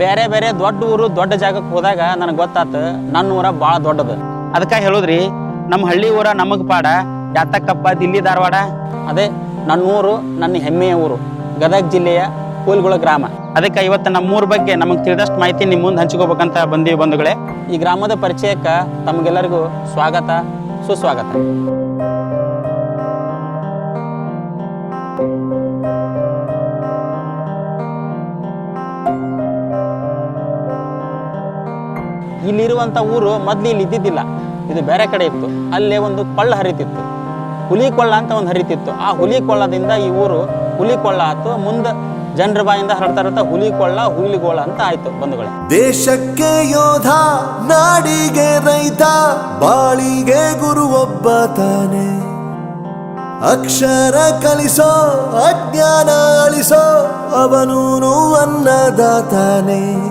ಬೇರೆ ಬೇರೆ ದೊಡ್ಡ ಊರು, ದೊಡ್ಡ ಜಾಗಕ್ಕೆ ಹೋದಾಗ ನನಗೆ ಗೊತ್ತಾತು ನನ್ನ ಊರ ಭಾಳ ದೊಡ್ಡದು. ಅದಕ್ಕೆ ಹೇಳೋದ್ರಿ, ನಮ್ಮ ಹಳ್ಳಿ ಊರ ನಮಗೆ ಪಾಡ, ಯಾತಕ್ಕಪ್ಪ ದಿಲ್ಲಿ ಧಾರವಾಡ? ಅದೇ, ನನ್ನ ಊರು, ನನ್ನ ಹೆಮ್ಮೆಯ ಊರು, ಗದಗ ಜಿಲ್ಲೆಯ ಕೂಲ್ಗುಳ ಗ್ರಾಮ. ಅದಕ್ಕೆ ಇವತ್ತು ನಮ್ಮೂರ ಬಗ್ಗೆ ನಮಗೆ ತಿಳಿದಷ್ಟು ಮಾಹಿತಿ ನಿಮ್ಮ ಮುಂದೆ ಹಂಚ್ಕೋಬೇಕಂತ ಬಂದೀವಿ ಬಂಧುಗಳೇ. ಈ ಗ್ರಾಮದ ಪರಿಚಯಕ್ಕೆ ತಮಗೆಲ್ಲರಿಗೂ ಸ್ವಾಗತ, ಸುಸ್ವಾಗತ. ಇಲ್ಲಿರುವಂಥ ಊರು ಮೊದ್ಲು ಇಲ್ಲಿ ಇದ್ದಿದ್ದಿಲ್ಲ. ಇದು ಬೇರೆ ಕಡೆ ಇತ್ತು. ಅಲ್ಲೇ ಒಂದು ಕೊಳ್ಳ ಹರಿತಿತ್ತು. ಹುಲಿ ಕೊಳ್ಳ ಅಂತ ಒಂದು ಹರಿತಿತ್ತು. ಆ ಹುಲಿ ಕೊಳ್ಳದಿಂದ ಈ ಊರು ಹುಲಿ ಕೊಳ್ಳ ಆಯ್ತು ಮುಂದೆ ಜನರ ಬಾಯಿಂದ ಹರಡ್ತಾ ಇರ್ತಾ ಹುಲಿ ಕೊಳ್ಳ ಹುಲಿಗೋಳ ಅಂತ ಆಯ್ತು ಬಂಧುಗಳೇ. ದೇಶಕ್ಕೆ ಯೋಧ, ನಾಡಿಗೆ ರೈತ, ಬಾಳಿಗೆ ಗುರು ಒಬ್ಬ ತಾನೆ. ಅಕ್ಷರ ಕಲಿಸೋ, ಅಜ್ಞಾನ ಅಳಿಸೋ, ಅವನೂನು ಅನ್ನದಾತಾನೆ.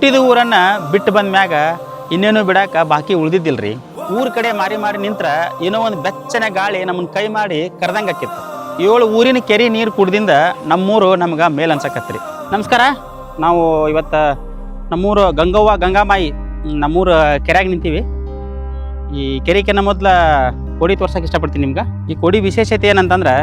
ಹುಟ್ಟಿದ ಊರನ್ನ ಬಿಟ್ಟು ಬಂದ ಮ್ಯಾಗ ಇನ್ನೇನು ಬಿಡಾಕ ಬಾಕಿ ಉಳ್ದಿದ್ದಿಲ್ರಿ. ಊರ ಕಡೆ ಮಾರಿ ಮಾರಿ ನಿಂತ್ರ ಏನೋ ಒಂದು ಬೆಚ್ಚನೆ ಗಾಳಿ ನಮ್ಮನ್ನು ಕೈ ಮಾಡಿ ಕರೆದಂಗೆ ಆಕಿತ್ತು. ಏಳು ಊರಿನ ಕೆರೆ ನೀರು ಕುಡ್ದಿಂದ ನಮ್ಮೂರು ನಮ್ಗೆ ಮೇಲ್ ಅನ್ಸಕತ್ರಿ. ನಮಸ್ಕಾರ, ನಾವು ಇವತ್ತು ನಮ್ಮೂರು ಗಂಗವ್ವ ಗಂಗಾಮಾಯಿ ನಮ್ಮೂರು ಕೆರೆಯಾಗ ನಿಂತೀವಿ. ಈ ಕೆರೆಕಿನ್ನ ಮೊದ್ಲ ಕೊಡಿ ತೋರ್ಸಕ್ಕೆ ಇಷ್ಟಪಡ್ತೀನಿ ನಿಮ್ಗೆ. ಈ ಕೊಡಿ ವಿಶೇಷತೆ ಏನಂತಂದ್ರೆ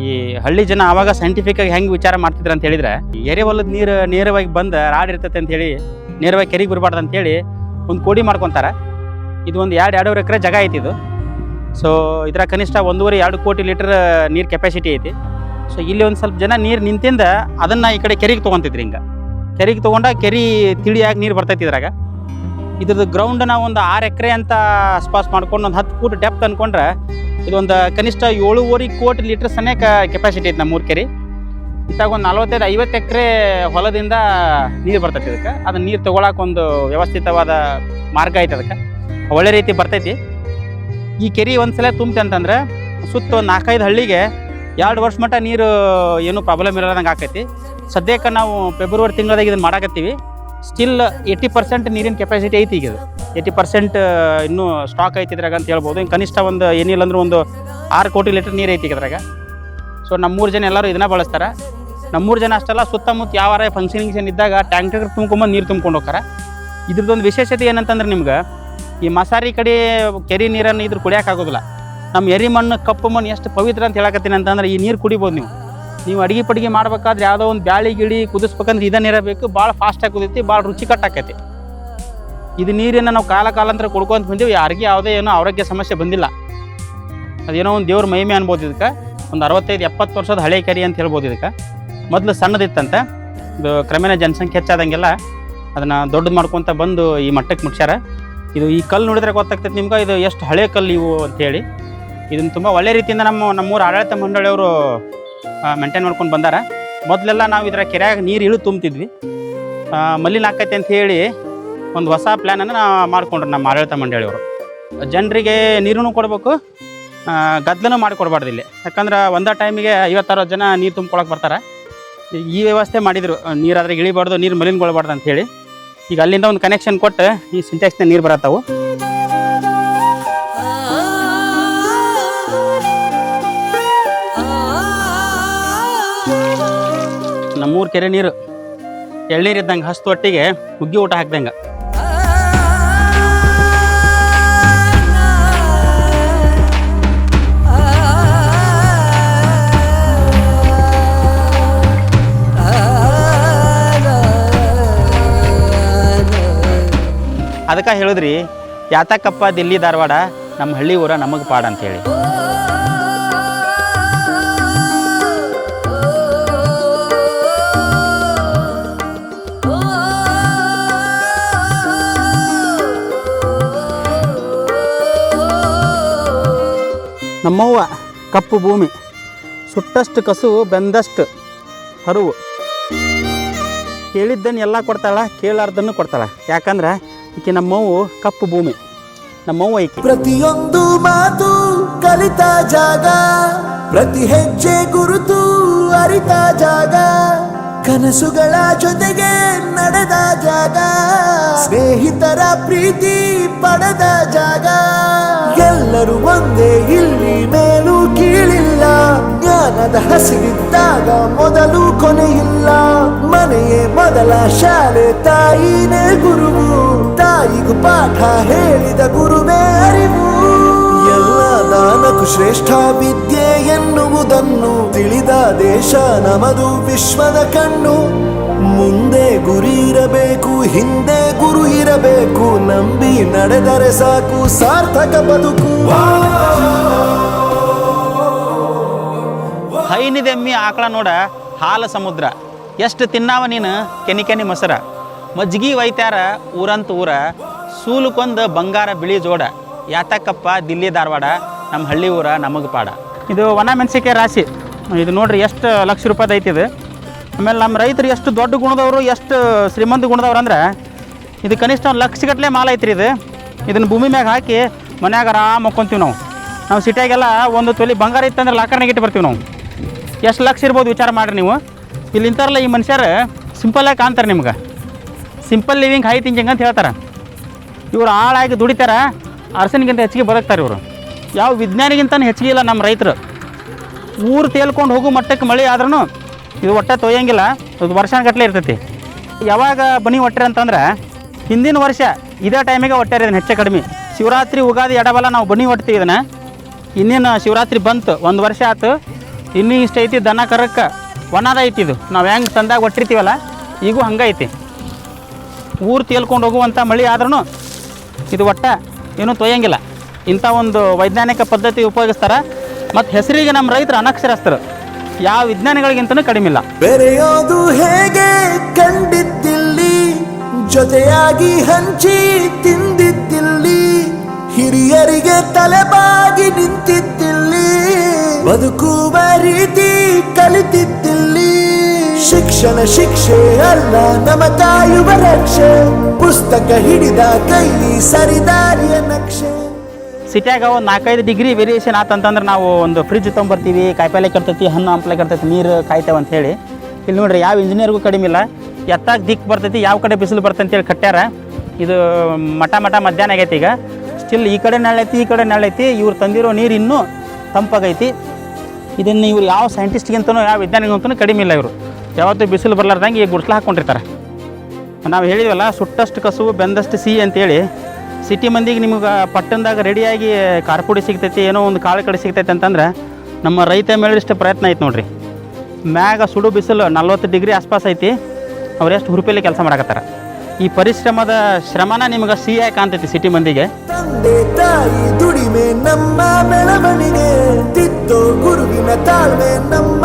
ಈ ಹಳ್ಳಿ ಜನ ಆವಾಗ ಸೈಂಟಿಫಿಕ್ ಆಗಿ ಹೆಂಗೆ ವಿಚಾರ ಮಾಡ್ತಿದ್ರು ಅಂತ ಹೇಳಿದ್ರೆ ಎರೆ ಹೊಲದ ನೀರು ನೇರವಾಗಿ ಬಂದು ರಾಡ್ ಇರ್ತೈತೆ ಅಂತ ಹೇಳಿ, ನೇರವಾಗಿ ಕೆರೆಗೆ ಬರ್ಬಾರ್ದು ಅಂತ ಹೇಳಿ ಒಂದು ಕೋಡಿ ಮಾಡ್ಕೊತಾರೆ. ಇದು ಒಂದು ಎರಡು ಎರಡೂವರೆ ಎಕರೆ ಜಾಗ ಐತಿ ಇದು. ಸೊ ಇದರ ಕನಿಷ್ಠ ಒಂದೂವರೆ ಎರಡು ಕೋಟಿ ಲೀಟರ್ ನೀರು ಕೆಪಾಸಿಟಿ ಐತಿ. ಸೊ ಇಲ್ಲಿ ಒಂದು ಸ್ವಲ್ಪ ಜನ ನೀರು ನಿಂತಿಂದ ಅದನ್ನು ಈ ಕಡೆ ಕೆರೆಗೆ ತೊಗೊಂತಿದ್ರಿ ಹಿಂಗೆ. ಕೆರೆಗೆ ತೊಗೊಂಡ ಕೆರೆ ತಿಳಿಯಾಗಿ ನೀರು ಬರ್ತೈತಿ ಇದ್ರಾಗ. ಇದ್ರದ್ದು ಗ್ರೌಂಡ್ ನಾವು ಒಂದು ಆರು ಎಕರೆ ಅಂತ ಸ್ಪಾಸ್ ಮಾಡ್ಕೊಂಡು ಒಂದು ಹತ್ತು ಫೂಟ್ ಡೆಪ್ತ್ ಅನ್ಕೊಂಡ್ರೆ ಇದೊಂದು ಕನಿಷ್ಠ ಏಳುವರೆ ಕೋಟಿ ಲೀಟರ್ ಸನೇಕ ಕೆಪಾಸಿಟಿ ಐತೆ ನಮ್ಮ ಊರ್ ಕೆರೆ. ಇತ್ತಾಗ ಒಂದು ನಲ್ವತ್ತೈದು, ಐವತ್ತು ಎಕರೆ ಹೊಲದಿಂದ ನೀರು ಬರ್ತೈತಿ ಇದಕ್ಕೆ. ಅದನ್ನ ನೀರು ತಗೊಳಕ್ಕೆ ಒಂದು ವ್ಯವಸ್ಥಿತವಾದ ಮಾರ್ಗ ಐತೆ ಅದಕ್ಕೆ. ಒಳ್ಳೆ ರೀತಿ ಬರ್ತೈತಿ. ಈ ಕೆರೆ ಒಂದು ಸಲ ತುಂಬತೆ ಅಂತಂದ್ರೆ ಸುತ್ತ ಒಂದು ನಾಲ್ಕೈದು ಹಳ್ಳಿಗೆ ಎರಡು ವರ್ಷ ಮಟ್ಟ ನೀರು ಏನೂ ಪ್ರಾಬ್ಲಮ್ ಇರೋದಂಗೆ ಆಕೈತಿ. ಸದ್ಯಕ್ಕೆ ನಾವು ಫೆಬ್ರವರಿ ತಿಂಗಳದಾಗ ಇದನ್ನು ಮಾಡಾಕತ್ತೀವಿ. ಸ್ಟಿಲ್ ಏಯ್ಟಿ ಪರ್ಸೆಂಟ್ ನೀರಿನ ಕೆಪಾಸಿಟಿ ಐತಿ ಈಗ ಏಯ್ಟಿ ಪರ್ಸೆಂಟ್ ಇನ್ನೂ ಸ್ಟಾಕ್ ಐತಿ ಇದ್ರಾಗ ಅಂತ ಹೇಳ್ಬೋದು. ಇನ್ನು ಕನಿಷ್ಠ ಒಂದು ಏನಿಲ್ಲ ಅಂದ್ರೆ ಒಂದು ಆರು ಕೋಟಿ ಲೀಟರ್ ನೀರು ಐತಿ ಇದ್ರಾಗ. ಸೊ ನಮ್ಮೂರು ಜನ ಎಲ್ಲರೂ ಇದನ್ನ ಬಳಸ್ತಾರೆ. ನಮ್ಮೂರು ಜನ ಅಷ್ಟೆಲ್ಲ ಸುತ್ತಮುತ್ತ ಯಾವಾರ ಫಂಕ್ಷನ್ ಗಿಂಕ್ಷನ್ ಇದ್ದಾಗ ಟ್ಯಾಂಕರ್ ತುಂಬ್ಕೊಂಬಂದು ನೀರು ತುಂಬ್ಕೊಂಡು ಹೋಗ್ತಾರೆ. ಇದ್ರದ್ದೊಂದು ವಿಶೇಷತೆ ಏನಂತಂದ್ರೆ ನಿಮ್ಗೆ, ಈ ಮಸಾರಿ ಕಡೆ ಕೆರೆ ನೀರನ್ನು ಇದ್ರ ಕುಡಿಯೋಕ್ಕಾಗೋದಿಲ್ಲ ನಮ್ಮ ಎರಿ ಮಣ್ಣು, ಕಪ್ಪು ಮಣ್ಣು ಎಷ್ಟು ಪವಿತ್ರ ಅಂತ ಹೇಳಕತ್ತೀನಿ ಅಂತಂದ್ರೆ ಈ ನೀರು ಕುಡಿಬೋದು ನೀವು. ನೀವು ಅಡುಗೆ ಪಡಿಗೆ ಮಾಡ್ಬೇಕಾದ್ರೆ ಯಾವುದೋ ಒಂದು ಬ್ಯಾಳಿ ಗಿಳಿ ಕುದಿಸ್ಬೇಕಂದ್ರೆ ಇದನ್ನ ಇರಬೇಕು. ಬೇಕು ಭಾಳ ಫಾಸ್ಟಾಗಿ ಕುದಿತಿ ಭಾಳ ರುಚಿ ಕಟ್ಟಾಕೈತಿ. ಇದು ನೀರನ್ನು ನಾವು ಕಾಲ ಕಾಲಾಂತರ ಕುಡ್ಕೊಂತ ಬಂದೀವಿ. ಯಾರಿಗೆ ಯಾವುದೇ ಏನೋ ಆರೋಗ್ಯ ಸಮಸ್ಯೆ ಬಂದಿಲ್ಲ. ಅದೇನೋ ಒಂದು ದೇವ್ರ ಮಹಿಮೆ ಅನ್ಬೋದು ಇದಕ್ಕೆ. ಒಂದು ಅರವತ್ತೈದು, ಎಪ್ಪತ್ತು ವರ್ಷದ ಹಳೆ ಕೆರೆ ಅಂತ ಹೇಳ್ಬೋದು ಇದಕ್ಕೆ. ಮೊದಲು ಸಣ್ಣದಿತ್ತಂತೆ. ಇದು ಕ್ರಮೇಣ ಜನಸಂಖ್ಯೆ ಹೆಚ್ಚಾದಂಗೆಲ್ಲ ಅದನ್ನು ದೊಡ್ಡದು ಮಾಡ್ಕೊತ ಬಂದು ಈ ಮಟ್ಟಕ್ಕೆ ಮುಟ್ಸ್ಯಾರ. ಇದು ಈ ಕಲ್ಲು ನೋಡಿದ್ರೆ ಗೊತ್ತಾಗ್ತೈತೆ ನಿಮ್ಗೆ. ಇದು ಎಷ್ಟು ಹಳೆ ಕಲ್ಲು ಇವು ಅಂತೇಳಿ. ಇದನ್ನು ತುಂಬ ಒಳ್ಳೆ ರೀತಿಯಿಂದ ನಮ್ಮ ನಮ್ಮೂರ ಆಡಳಿತ ಮಂಡಳಿಯವರು ಮೇಂಟೈನ್ ಮಾಡ್ಕೊಂಡು ಬಂದಾರ. ಮೊದಲೆಲ್ಲ ನಾವು ಇದರ ಕೆರೆಯಾಗ ನೀರು ಇಳು ತುಂಬ್ತಿದ್ವಿ. ಮಲ್ಲಿನ ಆಕೈತೆ ಅಂತ ಹೇಳಿ ಒಂದು ಹೊಸ ಪ್ಲ್ಯಾನನ್ನು ಮಾಡಿಕೊಂಡ್ರು ಮಾಡ್ಕೊಂಡ್ರು ನಮ್ಮ ಆಡಳಿತ ಮಂಡಳಿಯವರು ಜನರಿಗೆ ನೀರನ್ನು ಕೊಡಬೇಕು ಗದ್ದಲನೂ ಮಾಡಿಕೊಡ್ಬಾರ್ದು ಇಲ್ಲಿ. ಯಾಕಂದ್ರೆ ಒಂದೇ ಟೈಮಿಗೆ ಐವತ್ತಾರು ಜನ ನೀರು ತುಂಬ್ಕೊಳಕ್ಕೆ ಬರ್ತಾರೆ. ಈ ವ್ಯವಸ್ಥೆ ಮಾಡಿದರು, ನೀರಾದ್ರೆ ಇಳಿಬಾರ್ದು, ನೀರು ಮಲಿನಗೊಳ್ಬಾರ್ದು ಹೇಳಿ. ಈಗ ಅಲ್ಲಿಂದ ಒಂದು ಕನೆಕ್ಷನ್ ಕೊಟ್ಟು ಈ ಸಿಂಟೆಕ್ಸ್ನ ನೀರು ಬರತ್ತಾವು. ನಮ್ಮೂರು ಕೆರೆ ನೀರು. ಎಳ್ನೀರು ಇದ್ದಂಗೆ ಹಸ್ತು ಒಟ್ಟಿಗೆ ಹುಗ್ಗಿ ಊಟ ಹಾಕ್ದಂಗೆ. ಅದಕ್ಕೆ ಹೇಳಿದ್ರಿ, ಯಾತಕ್ಕಪ್ಪ ದಿಲ್ಲಿ ಧಾರವಾಡ ನಮ್ಮ ಹಳ್ಳಿ ಊರ ನಮಗೆ ಪಾಡ ಅಂತೇಳಿ ನಮ್ಮವ್ವ, ಕಪ್ಪು ಭೂಮಿ. ಸುಟ್ಟಷ್ಟು ಕಸು, ಬೆಂದಷ್ಟು ಹರುವು. ಕೇಳಿದ್ದನ್ನು ಎಲ್ಲ ಕೊಡ್ತಾಳ, ಕೇಳಾರ್ದನ್ನು ಕೊಡ್ತಾಳ. ಯಾಕಂದ್ರೆ ಈಕೆ ನಮ್ಮವು ಕಪ್ಪು ಭೂಮಿ. ನಮ್ಮವ್ವ ಐಕೆ ಪ್ರತಿಯೊಂದು ಮಾತು ಕಲಿತ ಜಾಗ, ಪ್ರತಿ ಹೆಜ್ಜೆ ಗುರುತು ಅರಿತ ಜಾಗ, ಕನಸುಗಳ ಜೊತೆಗೆ ನಡೆದ ಜಾಗ, ಸ್ನೇಹಿತರ ಪ್ರೀತಿ ಪಡೆದ ಜಾಗ. ಎಲ್ಲರೂ ಒಂದೇ ಇಲ್ಲಿ ಮೇಲೂ ಕೀಳಿಲ್ಲ. ಜ್ಞಾನದ ಹಸಿವಿದ್ದಾಗ ಮೊದಲು ಕೊನೆಯಿಲ್ಲ. ಮನೆಯೇ ಮೊದಲ ಶಾಲೆ, ತಾಯಿನೇ ಗುರುವು. ತಾಯಿಗೂ ಪಾಠ ಹೇಳಿದ ಗುರುವೇ ಅರಿವು. ಎಲ್ಲ ದಾನಕ್ಕೂ ಶ್ರೇಷ್ಠ ವಿದ್ಯೆ ಎನ್ನುವುದನ್ನು ತಿಳಿದ ದೇಶ ನಮದು ವಿಶ್ವದ ಕಣ್ಣು. ಮುಂದೆ ಗುರಿ ಇರಬೇಕು. ಹಿಂದೆ ಗುರು ಇರಬೇಕು, ನಂಬಿ ನಡೆದರೆ ಸಾಕು ಸಾರ್ಥಕ ಬದುಕು. ಹೈನಿದೆಮ್ಮಿ ಆಕಳ ನೋಡ, ಹಾಲ ಸಮುದ್ರ. ಎಷ್ಟು ತಿನ್ನಾವ ನೀನು, ಕೆನಿ ಕೆನಿ ಮೊಸರ. ಮಜ್ಗಿ ವೈತ್ಯಾರ, ಊರಂತ ಊರ. ಸೂಲುಕೊಂದು ಬಂಗಾರ ಬಿಳಿ ಜೋಡ. ಯಾತಕ್ಕಪ್ಪ, ದಿಲ್ಲಿ ಧಾರವಾಡ. ನಮ್ಮ ಹಳ್ಳಿ ಊರ ನಮಗೆ ಪಾಡ. ಇದು ಒಣ ಮೆಣಸಿಕೆ ರಾಶಿ. ಇದು ನೋಡ್ರಿ, ಎಷ್ಟು ಲಕ್ಷ ರೂಪಾಯಿ ಐತಿ ಇದು. ಆಮೇಲೆ ನಮ್ಮ ರೈತರು ಎಷ್ಟು ದೊಡ್ಡ ಗುಣದವರು, ಎಷ್ಟು ಶ್ರೀಮಂತ ಗುಣದವ್ರು ಅಂದ್ರೆ ಇದು ಕನಿಷ್ಠ ಒಂದು ಲಕ್ಷಗಟ್ಟಲೆ ಮಾಲ ಐತ್ರಿ ಇದು. ಇದನ್ನು ಭೂಮಿ ಮ್ಯಾಗ ಹಾಕಿ ಮನ್ಯಾಗ ಆರಾಮ್ ಮಕ್ಕೊಂತೀವಿ ನಾವು. ನಾವು ಸಿಟಿಯಾಗೆಲ್ಲ ಒಂದು ತೊಲಿ ಬಂಗಾರ ಇತ್ತಂದ್ರೆ ಲಾಕರ್ನಾಗ ಇಟ್ಟು ಬರ್ತೀವಿ ನಾವು. ಎಷ್ಟು ಲಕ್ಷ ಇರ್ಬೋದು ವಿಚಾರ ಮಾಡಿರಿ ನೀವು. ಇಲ್ಲಿ ಇಂಥವ್ರಲ್ಲ ಈ ಮನುಷ್ಯರು ಸಿಂಪಲ್ಲಾಗಿ ಕಾಣ್ತಾರೆ ನಿಮ್ಗೆ. ಸಿಂಪಲ್ ಲಿವಿಂಗ್ ಹೈ ಥಿಂಕಿಂಗ್ ಅಂತ ಹೇಳ್ತಾರೆ. ಇವರು ಆಳಾಗಿ ದುಡಿತಾರೆ, ಅರಸನಿಗಿಂತ ಹೆಚ್ಚಿಗೆ ಬದುಕ್ತಾರೆ ಇವರು. ಯಾವ ವಿಜ್ಞಾನಿಗಿಂತ ಹೆಚ್ಚಿಗೆ ಇಲ್ಲ ನಮ್ಮ ರೈತರು. ಊರು ತೇಲ್ಕೊಂಡು ಹೋಗೋ ಮಟ್ಟಕ್ಕೆ ಮಳೆ ಆದ್ರೂ ಇದು ಒಟ್ಟೆ ತೊಯ್ಯಂಗಿಲ್ಲ ಇದು ವರ್ಷಗಟ್ಟಲೆ ಇರ್ತೈತಿ. ಯಾವಾಗ ಬನಿ ಒಟ್ಟರೆ ಅಂತಂದ್ರೆ, ಹಿಂದಿನ ವರ್ಷ ಇದೇ ಟೈಮಿಗೆ ಒಟ್ಟಾರೆ ಇದನ್ನು ಹೆಚ್ಚು ಕಡಿಮೆ. ಶಿವರಾತ್ರಿ ಉಗಾದಿ ಎಡಬಲ ನಾವು ಬನಿ ಒಟ್ತೀವಿ ಇದನ್ನು. ಇನ್ನೇನು ಶಿವರಾತ್ರಿ ಬಂತು, ಒಂದು ವರ್ಷ ಆಯ್ತು ಇನ್ನೂ ಇಷ್ಟ ಐತಿ ದನ ಕರಕ್ಕೆ ಒಣದ ಐತಿ ಇದು. ನಾವು ಹೆಂಗೆ ತಂದಾಗ ಒಟ್ಟಿರ್ತೀವಲ್ಲ, ಈಗೂ ಹಂಗೈತಿ ಊರು ತೇಲ್ಕೊಂಡು ಹೋಗುವಂಥ ಮಳೆ ಆದ್ರೂ ಇದು ಒಟ್ಟ ಏನೂ ತೊಯ್ಯಂಗಿಲ್ಲ. ಇಂಥ ಒಂದು ವೈಜ್ಞಾನಿಕ ಪದ್ಧತಿ ಉಪಯೋಗಿಸ್ತಾರೆ. ಮತ್ತು ಹೆಸರಿಗೆ ನಮ್ಮ ರೈತರು ಅನಕ್ಷರಸ್ಥರು. ಯಾವ ವಿಜ್ಞಾನಿಗಳಿಗಿಂತನೂ ಕಡಿಮೆ ಇಲ್ಲ ಬೆರೆಯೋದು ಹೇಗೆ ಕಂಡಿದ್ದಿಲ್ಲಿ, ಜೊತೆಯಾಗಿ ಹಂಚಿ ತಿಂದಿದ್ದಿಲ್ಲಿ, ಹಿರಿಯರಿಗೆ ತಲೆಬಾಗಿ ನಿಂತಿದ್ದಿಲ್ಲಿ, ಬದುಕುವ ರೀತಿ ಕಲಿತಿದ್ದಿಲ್ಲಿ. ಶಿಕ್ಷಣ ಶಿಕ್ಷೆ ಅಲ್ಲ ನಮ ತಾಯುವ ರಕ್ಷೆ, ಪುಸ್ತಕ ಹಿಡಿದ ಕೈ ಸರಿದಾರಿಯ ನಕ್ಷೆ. ಸಿಟ್ಯಾಗ ಒಂದು ನಾಲ್ಕೈದು ಡಿಗ್ರಿ ವೇರಿಯೇಷನ್ ಆತಂತಂದ್ರೆ ನಾವು ಒಂದು ಫ್ರಿಜ್ ತೊಗೊಂಬರ್ತೀವಿ, ಕಾಯಿಪಲ್ಲೆ ಕೆಡ್ತೈತಿ ಹಣ್ಣು, ಹಂಪ್ಲೆ ಕೆಡ್ತೈತಿ ನೀರು ಕಾಯ್ತೇವೆ ಅಂತ ಹೇಳಿ. ಇಲ್ಲಿ ನೋಡ್ರಿ, ಯಾವ ಇಂಜಿನಿಯರ್ಗೂ ಕಡಿಮೆ ಇಲ್ಲ. ಎತ್ತಾಗ ದಿಕ್ಕು ಬರ್ತೈತಿ, ಯಾವ ಕಡೆ ಬಿಸಿಲು ಬರ್ತೈತಿ ಅಂತೇಳಿ ಕಟ್ಟ್ಯಾರ. ಇದು ಮಠ ಮಠ ಮಧ್ಯಾಹ್ನ ಆಗೈತಿ ಈಗ. ಸ್ಟಿಲ್ ಈ ಕಡೆ ನೆಳೈತಿ, ಈ ಕಡೆ ನೆಳೈತಿ, ಇವ್ರು ತಂದಿರೋ ನೀರು ಇನ್ನೂ ತಂಪಾಗೈತಿ. ಇದನ್ನು ಇವ್ರು ಯಾವ ಸೈಂಟಿಸ್ಟ್ಗಿಂತನೂ ಯಾವ ವಿಜ್ಞಾನಿಗಿಂತನೂ ಕಡಿಮೆ ಇಲ್ಲ ಇವರು. ಯಾವತ್ತೂ ಬಿಸಿಲು ಬರ್ಲಾರ್ದಂಗೆ ಈಗ ಗುಡ್ಸ್ಲ ಹಾಕ್ಕೊಂಡಿರ್ತಾರೆ. ನಾವು ಹೇಳಿದ್ವಲ್ಲ, ಸುಟ್ಟಷ್ಟು ಕಸು ಬೆಂದಷ್ಟು ಸಿಹಿ ಅಂತೇಳಿ. ಸಿಟಿ ಮಂದಿಗೆ ನಿಮ್ಗೆ ಪಟ್ಟಣದಾಗ ರೆಡಿಯಾಗಿ ಕಾರ್ಪುಡಿ ಸಿಗ್ತೈತಿ, ಏನೋ ಒಂದು ಕಾಳು ಕಡೆ ಸಿಗ್ತೈತೆ ಅಂತಂದ್ರೆ ನಮ್ಮ ರೈತ ಮೇಳಿಷ್ಟು ಪ್ರಯತ್ನ ಐತೆ ನೋಡ್ರಿ. ಮ್ಯಾಗ ಸುಡು ಬಿಸಿಲು ನಲ್ವತ್ತು ಡಿಗ್ರಿ ಆಸ್ಪಾಸ್ ಐತಿ, ಅವ್ರು ಎಷ್ಟು ಹುರುಪಿಲಿ ಕೆಲಸ ಮಾಡಕತ್ತಾರ. ಈ ಪರಿಶ್ರಮದ ಶ್ರಮನ ನಿಮ್ಗೆ ಸಿಹಿಯಾಗಿ ಕಾಣ್ತೈತಿ ಸಿಟಿ ಮಂದಿಗೆ. ನಮ್ಮ